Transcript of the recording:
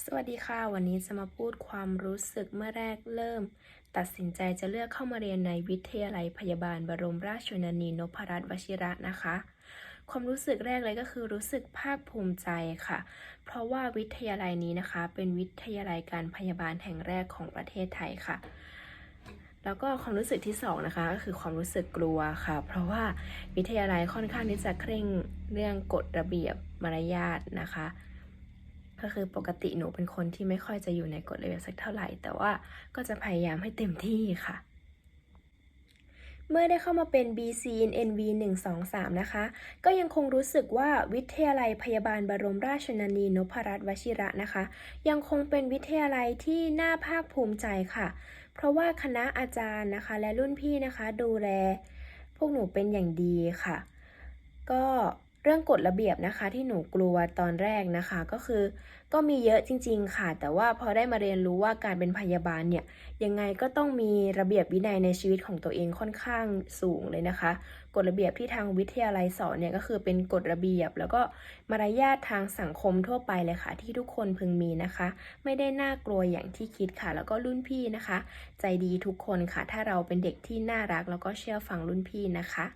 สวัสดีค่ะ วันนี้จะมาพูดความรู้สึกเมื่อแรกเริ่ม ตัดสินใจจะเลือกเข้ามาเรียนในวิทยาลัยพยาบาลบรมราชชนนีนพรัตน์วชิระนะคะ ความรู้สึกแรกเลยก็คือรู้สึกภาคภูมิใจค่ะ เพราะว่าวิทยาลัยนี้นะคะ เป็นวิทยาลัยการพยาบาลแห่งแรกของประเทศไทยค่ะแล้วก็ความรู้สึกที่สองนะคะก็คือความรู้สึกกลัวค่ะ เพราะว่าวิทยาลัยค่อนข้างที่จะเคร่งเรื่องกฎระเบียบมารยาทนะคะ ก็คือปกติหนูเป็นคนที่ไม่ค่อยจะอยู่ในกฎระเบียบสักเท่าไหร่ แต่ว่าก็จะพยายามให้เต็มที่ค่ะ เมื่อได้เข้ามาเป็น BC NV 1 2 3 นะคะ ก็ยังคงรู้สึกว่าวิทยาลัยพยาบาลบรมราชชนนีนพรัตน์วชิระนะคะ ยังคงเป็นวิทยาลัยที่น่าภาคภูมิใจค่ะ เพราะว่าคณะอาจารย์นะคะ และรุ่นพี่นะคะ ดูแล พวกหนูเป็นอย่างดีค่ะ ก็ เรื่องกฎระเบียบนะคะที่หนูกลัวตอนแรกนะคะ ก็คือ ก็มีเยอะจริง ๆ ค่ะ แต่ว่าพอได้มาเรียนรู้ว่าการเป็นพยาบาลเนี่ยยังไงก็ต้องมีระเบียบวินัยในชีวิตของตัวเองค่อนข้างสูงเลยนะคะ กฎระเบียบที่ทางวิทยาลัยสอนเนี่ยก็คือเป็นกฎระเบียบ แล้วก็มารยาททางสังคมทั่วไปเลยค่ะ ที่ทุกคนพึงมีนะคะ ไม่ได้น่ากลัวอย่างที่คิดค่ะ แล้วก็รุ่นพี่นะคะ ใจดีทุกคนค่ะ ถ้าเราเป็นเด็กที่น่ารักแล้วก็เชื่อฟังรุ่นพี่นะคะ